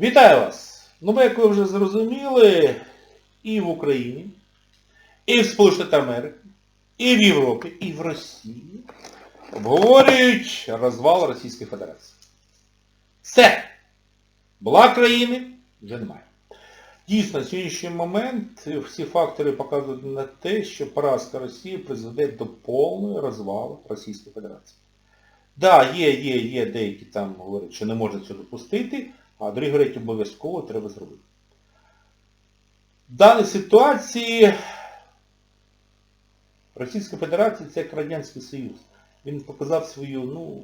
Вітаю вас! Ну, ви, як ви вже зрозуміли, і в Україні, і в Сполучених Америки, і в Європі, і в Росії обговорюють розвал Російської Федерації. Все! Була країни, вже немає. Дійсно, на сьогоднішній момент всі фактори показують на те, що поразка Росії призведе до повного розвалу Російської Федерації. Так, да, є, є, є деякі там говорять, що не можна цього допустити, а другі говорять, обов'язково треба зробити. В даній ситуації Російська Федерація це як Радянський Союз. Він показав свою ну,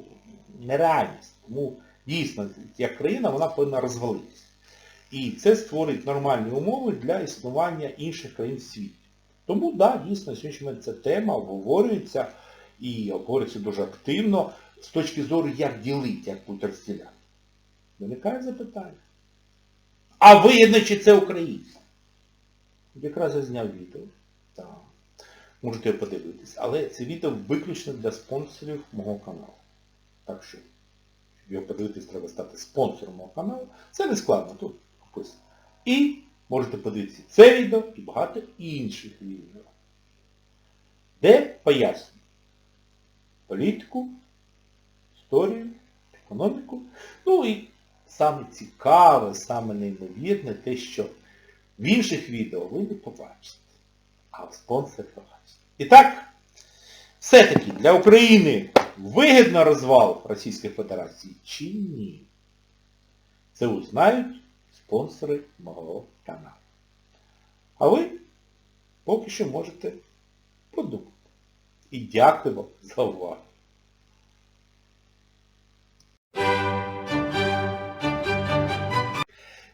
нереальність. Тому дійсно, як країна, вона повинна розвалитися. І це створить нормальні умови для існування інших країн в світі. Тому, так, да, дійсно, момент ця тема обговорюється і обговорюється дуже активно з точки зору, як ділити, як будуть розділяти. Виникає запитання. А виєднуючи це українці. Якраз я зняв відео. Так. Можете його подивитись. Але це відео виключно для спонсорів мого каналу. Так що, щоб його подивитись, треба стати спонсором мого каналу. Це не складно, тут написано. І можете подивитися це відео і багато інших відео. Де пояснюю політику, історію, економіку. Ну і саме цікаве, саме неймовірне те, що в інших відео ви не побачите, а в спонсорі побачите. І так, все-таки для України вигідно розвал Російської Федерації чи ні? Це узнають спонсори мого каналу. А ви поки що можете подумати. І дякую вам за увагу.